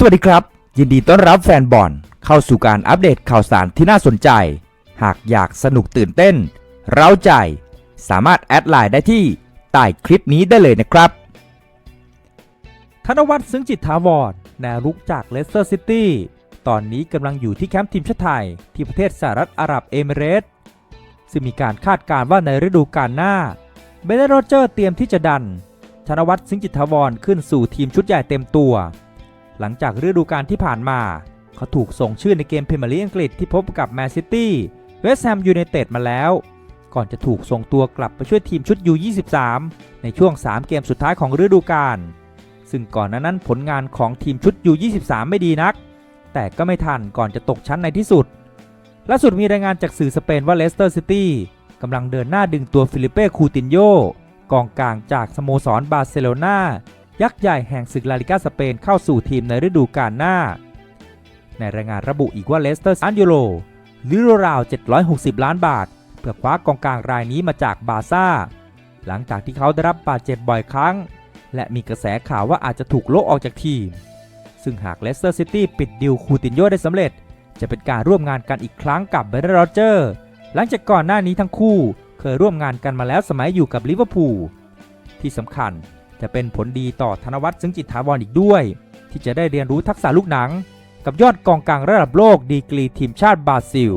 สวัสดีครับ ยินดีต้อนรับแฟนบอลเข้าสู่การอัปเดตข่าวสารที่น่าสนใจ หากอยากสนุกตื่นเต้น เร้าใจ สามารถแอดไลน์ได้ที่ใต้คลิปนี้ได้เลยนะครับ ธนวัฒน์ซึ้งจิตถาวรแนวรุกจากเลสเตอร์ซิตี้ตอนนี้กำลังอยู่ที่แคมป์ทีมชาติไทย ที่ประเทศสหรัฐอาหรับเอมิเรตส์ซึ่งมีการคาดการณ์ว่าในฤดูกาลหน้าเบเนโรเจอร์เตรียมที่จะดัน ธนวัฒน์ซึ้งจิตถาวรขึ้นสู่ทีมชุดใหญ่เต็มตัว หลังจากฤดูกาลที่ผ่านมา เขาถูกส่งชื่อในเกมพรีเมียร์ลีกอังกฤษที่พบกับแมนซิตี้เวสต์แฮมยูไนเต็ดมาแล้ว ก่อนจะถูกส่งตัวกลับไปช่วยทีมชุด U23 ในช่วง 3 เกมสุดท้ายของฤดูกาลซึ่งก่อนหน้านั้นผลงานของทีมชุด U23 ไม่ดีนัก แต่ก็ไม่ทันก่อนจะตกชั้นในที่สุดล่าสุดมีรายงานจากสื่อสเปนว่าเลสเตอร์ซิตี้กำลังเดินหน้าดึงตัวฟิลิเป้คูตินโยกองกลางจากสโมสรบาร์เซโลนา ยักษ์ใหญ่แห่งศึกลาลิกาสเปนเข้าสู่ทีมในฤดูกาลหน้า ในรายงานระบุอีกว่าเลสเตอร์อันยูโรหรือราว 760 ล้านบาท เพื่อคว้ากองกลางรายนี้มาจากบาร์ซ่า หลังจากที่เขาได้รับบาดเจ็บบ่อยครั้ง และมีกระแสข่าวว่าอาจจะถูกโลกออกจากทีม ซึ่งหากเลสเตอร์ซิตี้ปิดดิวคูตินโยได้สำเร็จ จะเป็นการร่วมงานกันอีกครั้งกับเบรนด์โรเจอร์ หลังจากก่อนหน้านี้ทั้งคู่ เคยร่วมงานกันมาแล้วสมัยอยู่กับลิเวอร์พูลที่สำคัญ จะเป็นผลดีต่อธนวัฒน์ซึ่งจิตถาวรอีกด้วย ที่จะได้เรียนรู้ทักษะลูกหนัง กับยอดกองกลางระดับโลกดีกรีทีมชาติบราซิล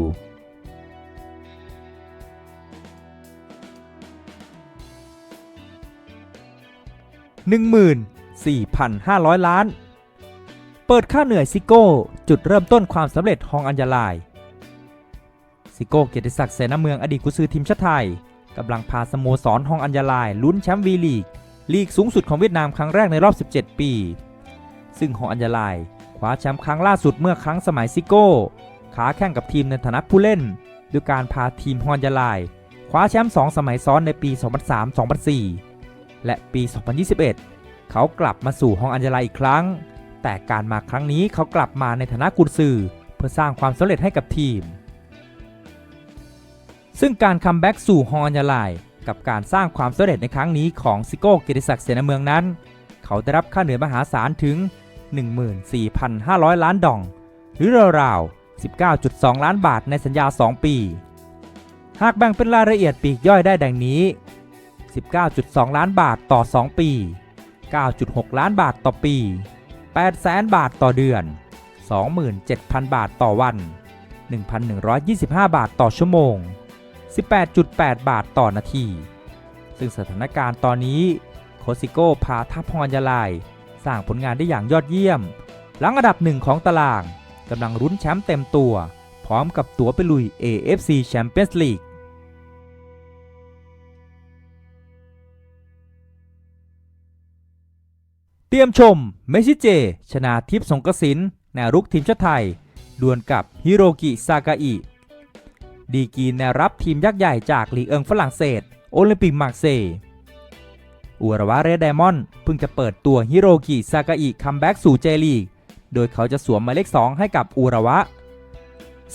14,500 ล้าน เปิดค่าเหนื่อยซิโก้ จุดเริ่มต้นความสำเร็จฮองอัญญาลาย ซิโก้เกียรติศักดิ์เสนาเมืองอดีตกุซือทีมชาติไทยกำลังพาสโมสรฮองอัญญาลาย ลุ้นแชมป์วีลีก ลีกสูงสุดของเวียดนามครั้งแรกในรอบ 17 ปี ซึ่งฮองอัญญาลายคว้าแชมป์ครั้งล่าสุดเมื่อครั้งสมัยซิโก้ขาแข่งกับทีมในฐานะผู้เล่นด้วยการพาทีมฮองอัญญาลายคว้าแชมป์2สมัยซ้อนในปี 2003-2004 และปี 2021 เขากลับมาสู่ฮองอัญญาลายอีกครั้ง แต่การมาครั้งนี้เขากลับมาในฐานะกุนซือเพื่อสร้างความสำเร็จให้กับทีม ซึ่งการคัมแบ็กสู่ฮองอัญญาลาย กับการสร้างความสำเร็จในครั้งนี้ของซิโก้เกียรติศักดิ์เสนาเมืองนั้น เขาได้รับค่าเหนื่อยมหาศาลถึง 14,500 ล้านดอง หรือราวๆ 19.2 ล้านบาทในสัญญา 2 ปี หากแบ่งเป็นรายละเอียดปีกย่อยได้ดังนี้ 19.2 ล้านบาทต่อ 2 ปี 9.6 ล้านบาทต่อปี8แสนบาทต่อเดือน 27,000 บาทต่อวัน 1,125 บาทต่อชั่วโมง 18.8 บาทต่อนาที ซึ่งสถานการณ์ตอนนี้โคซิโก้พาทัพฮอนยาลายสร้างผลงานได้อย่างยอดเยี่ยม หลังอันดับหนึ่งของตารางกำลังรุ้นแชมป์เต็มตัว พร้อมกับตั๋วไปลุย AFC Champions League เตรียมชม เมซิเจ ชนาทิพย์สงกสินแนวรุกทีมชาติไทย ดวลกับฮิโรกิ ซากาอิ ดีกีแนวรับทีมยักษ์ใหญ่จากลีเอิงฝรั่งเศส โอลิมปิกมาร์เซย์อุรวะเรดไดมอนด์เพิ่งจะเปิดตัวฮิโรกิซากาอิคัมแบ็กสู่เจลีก โดยเขาจะสวมหมายเลข 2 ให้กับอุระวะ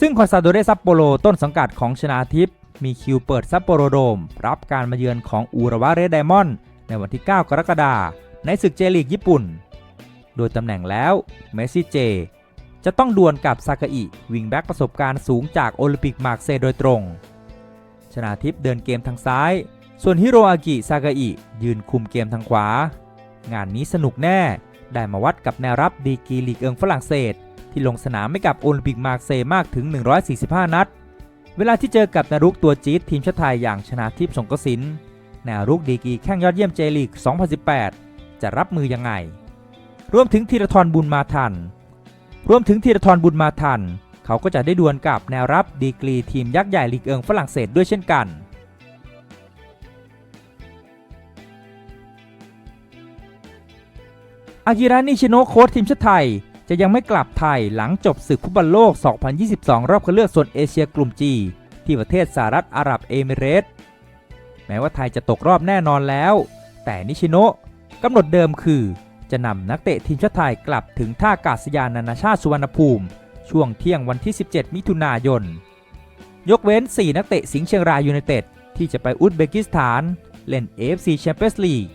ซึ่งคอนซาโดเรซัปโปโรต้นสังกัดของชนาทิพย์มีคิวเปิดซัปโปโรโดม รับการมาเยือนของอุระวะเรดไดมอนด์ในวันที่ 9 กรกฎาคมในศึกเจลีกญี่ปุ่น โดยตำแหน่งแล้วเมสซี่เจ จะต้องดวลกับซากาอิวิงแบ็กประสบการณ์สูงจากโอลิมปิกมาร์เซย์โดยตรง ชนาทิพย์เดินเกมทางซ้าย ส่วนฮิโรอากิซากาอิยืนคุมเกมทางขวา งานนี้สนุกแน่ ได้มาวัดกับแนวรับดีกีลีกเอิงฝรั่งเศส ที่ลงสนามไม่กับโอลิมปิกมาร์เซย์มากถึง 145 นัด เวลาที่เจอกับนารุกตัวจี๊ดทีมชาติไทยอย่างชนาทิพย์สงกสินแนวรุกดีกีแข้งยอดเยี่ยมเจลีก 2018 จะรับมือยังไง รวมถึงธีรทรบุญมาทัน รวมถึงธีรทรบุญมาทัน เขาก็จะได้ดวลกับแนวรับดีกรีทีมยักษ์ใหญ่ลีกเอิงฝรั่งเศสด้วยเช่นกันอากิระนิชิโนะโค้ชทีมชาติไทย จะยังไม่กลับไทยหลังจบศึกฟุตบอลโลก 2022 รอบคัดเลือกโซนเอเชียกลุ่มจีที่ประเทศสหรัฐอาหรับเอมิเรตส์แม้ว่าไทยจะตกรอบแน่นอนแล้ว แต่นิชิโนะกำหนดเดิมคือ จะนำนักเตะทีมชาติไทยกลับถึงท่าอากาศยานนานาชาติสุวรรณภูมิ ช่วงเที่ยงวันที่ 17 มิถุนายน ยกเว้น 4 นักเตะสิงห์เชียงรายยูไนเต็ดที่จะไปอุซเบกิสถาน เล่น AFC Champions League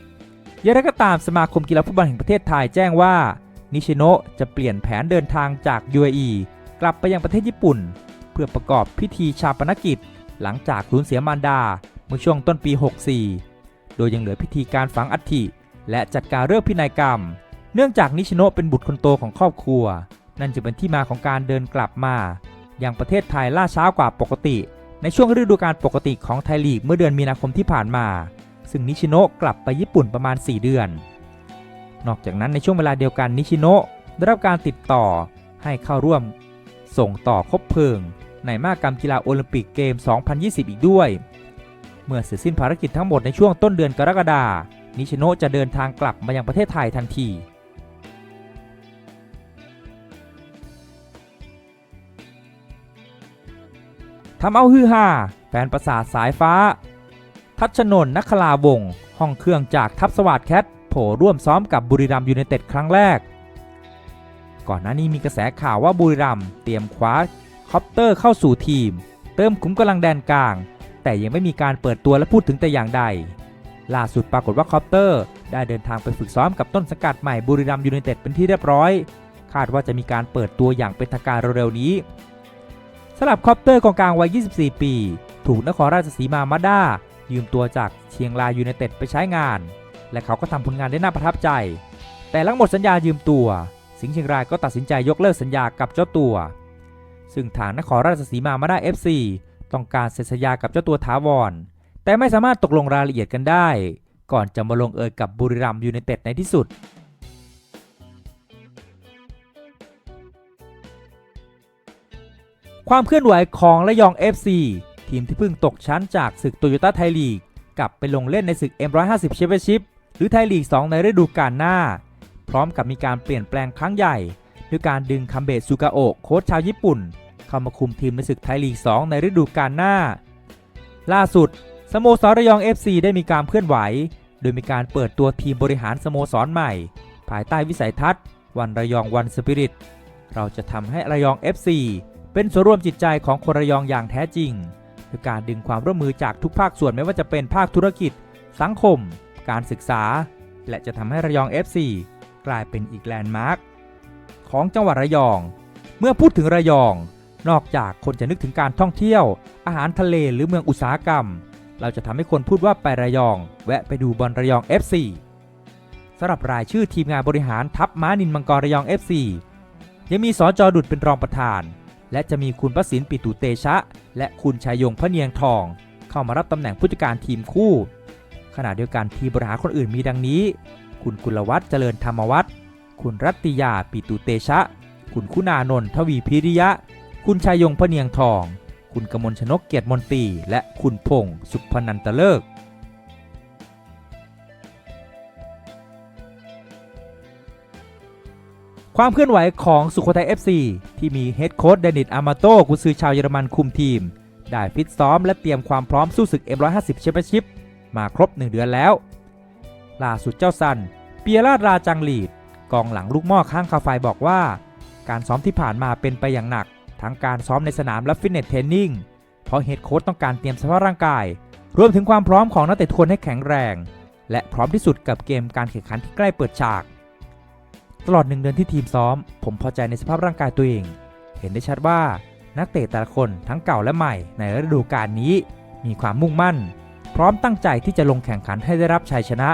ย่างไรก็ตามสมาคมกีฬาฟุตบอลแห่งประเทศไทยแจ้งว่า นิชิโนะจะเปลี่ยนแผนเดินทางจาก UAE กลับไปยังประเทศญี่ปุ่น เพื่อประกอบพิธีชาปนกิจ หลังจากสูญเสียมารดาเมื่อช่วงต้นปี 64 โดยยังเหลือพิธีการฝังอัฐิ และจัดการเรื่องพินัยกรรม เนื่องจากนิชิโนะเป็นบุตรคนโตของครอบครัว นั่นจะเป็นที่มาของการเดินกลับมายังประเทศไทยล่าช้ากว่าปกติ ในช่วงฤดูกาลปกติของไทยลีกเมื่อเดือนมีนาคมที่ผ่านมา ซึ่งนิชิโนะกลับไปญี่ปุ่นประมาณ 4 เดือน นอกจากนั้นในช่วงเวลาเดียวกันนิชิโนะได้รับการติดต่อให้เข้าร่วม ส่งต่อคบเพลิง ในมหกรรมกีฬาโอลิมปิกเกม 2020 อีกด้วย เมื่อเสร็จสิ้นภารกิจทั้งหมดในช่วงต้นเดือนกรกฎาคม นิชโนจะเดินทางกลับมายังประเทศไทยทันทีทำเอาฮือฮาแฟนประสาทสายฟ้า ทัชนนท์นักคลาวง ห้องเครื่องจากทัพสวัสดแคทโผล่ร่วมซ้อมกับบุรีรัมยูไนเต็ดครั้งแรก ก่อนหน้านี้มีกระแสข่าวว่าบุรีรัมเตรียมคว้าคอปเตอร์เข้าสู่ทีม เติมขุมกำลังแดนกลาง แต่ยังไม่มีการเปิดตัวและพูดถึงแต่อย่างใด ล่าสุดปรากฏว่าคอปเตอร์ ได้เดินทางไปฝึกซ้อมกับต้นสังกัดใหม่บุรีรัมย์ยูไนเต็ดเป็นที่เรียบร้อย คาดว่าจะมีการเปิดตัวอย่างเป็นทางการเร็วๆนี้สำหรับคอปเตอร์กองกลางวัย 24 ปี ถูกนครราชสีมามาด้ายืมตัวจากเชียงรายยูไนเต็ดไปใช้งาน และเขาก็ทำผลงานได้น่าประทับใจ แต่หลังหมดสัญญายืมตัว สิงห์เชียงรายก็ตัดสินใจยกเลิกสัญญากับเจ้าตัว ซึ่งทางนครราชสีมามาด้า FC ต้องการเซ็นสัญญากับเจ้าตัวถาวร แต่ไม่สามารถตกลงรายละเอียดกันได้ ก่อนจะมาลงเอยกับบุรีรัมยูไนเต็ดในที่สุด ความเคลื่อนไหวของระยอง FC ทีมที่เพิ่งตกชั้นจากศึกโตโยต้าไทยลีก กลับไปลงเล่นในศึก M150 แชมเปี้ยนชิพหรือไทยลีก 2 ในฤดูกาลหน้า พร้อมกับมีการเปลี่ยนแปลงครั้งใหญ่ด้วยการดึงคัมเบะซูกาโอะโค้ชชาวญี่ปุ่น เข้ามาคุมทีมในศึกไทยลีก 2 ในฤดูกาลหน้า ล่าสุด สโมสรระยอง FC ได้มีการเคลื่อนไหว โดยมีการเปิดตัวทีมบริหารสโมสรใหม่ ภายใต้วิสัยทัศน์ วันระยองวันสปิริต เราจะทำให้ระยอง FC เป็นส่วนร่วมจิตใจของคนระยองอย่างแท้จริงด้วยการดึงความร่วมมือจากทุกภาคส่วนไม่ว่าจะเป็นภาคธุรกิจ สังคม การศึกษา และจะทำให้ระยอง FC กลายเป็นอีกแลนด์มาร์คของจังหวัดระยอง เมื่อพูดถึงระยอง นอกจากคนจะนึกถึงการท่องเที่ยว อาหารทะเลหรือเมืองอุตสาหกรรม เราจะทำให้คนพูดว่าไประยอง แวะไปดูบอลระยอง FC สำหรับรายชื่อทีมงานบริหารทัพม้านินมังกรระยอง FC ยังมีสอจอดุดเป็นรองประธาน และจะมีคุณประสินปิตุเตชะ และคุณชายยงพระเนียงทอง เข้ามารับตำแหน่งผู้จัดการทีมคู่ ขณะเดียวกันทีมบริหารคนอื่นมีดังนี้ คุณกุลวัฒน์เจริญธรรมวัฒน์คุณรัตติยาปิตุเตชะ คุณคุณานนท์ทวีพิริยะ คุณชายยงพระเนียงทอง คุณกมลชนกเกียรติมนตรีและคุณพงศ์สุพนันตเลิกความเคลื่อนไหวของสุโขทัย FC ที่มีเฮดโค้ชเดนิตอามาโต้กุซือชาวเยอรมันคุมทีม ได้ฟิตซ้อมและเตรียมความพร้อมสู้ศึก M150 แชมเปี้ยนชิพมาครบ 1 เดือนแล้ว ล่าสุดเจ้าซัน เปียราชราจังลีด กองหลังลูกหม้อข้างคาไฟบอกว่า การซ้อมที่ผ่านมาเป็นไปอย่างหนัก ทั้งการซ้อมในสนามและฟิตเนสเทรนนิ่งเพราะเฮดโค้ชต้องการเตรียมสภาพร่างกาย รวมถึงความพร้อมของนักเตะทุกคนให้แข็งแรง และพร้อมที่สุดกับเกมการแข่งขันที่ใกล้เปิดฉาก ตลอดหนึ่งเดือนที่ทีมซ้อม ผมพอใจในสภาพร่างกายตัวเอง เห็นได้ชัดว่านักเตะแต่ละคนทั้งเก่าและใหม่ในฤดูกาลนี้ มีความมุ่งมั่น พร้อมตั้งใจที่จะลงแข่งขันให้ได้รับชัยชนะ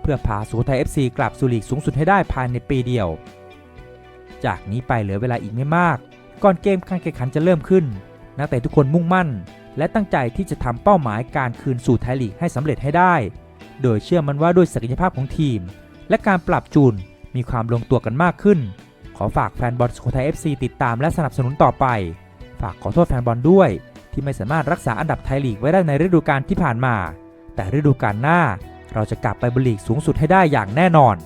เพื่อพาสุโขทัย FC กลับสู่ลีกสูงสุดให้ได้ภายในปีเดียว จากนี้ไปเหลือเวลาอีกไม่มาก ก่อนเกมการแข่งขันจะเริ่มขึ้น นักเตะทุกคนมุ่งมั่น และตั้งใจที่จะทำเป้าหมายการคืนสู่ไทยลีกให้สำเร็จให้ได้ โดยเชื่อมันว่าด้วยศักยภาพของทีม และการปรับจูนมีความลงตัวกันมากขึ้น ขอฝากแฟนบอลสุโขทัย FC ติดตามและสนับสนุนต่อไป ฝากขอโทษแฟนบอลด้วย ที่ไม่สามารถรักษาอันดับไทยลีกไว้ได้ในฤดูกาลที่ผ่านมา แต่ฤดูกาลหน้า เราจะกลับไปบนลีกสูงสุดให้ได้อย่างแน่นอน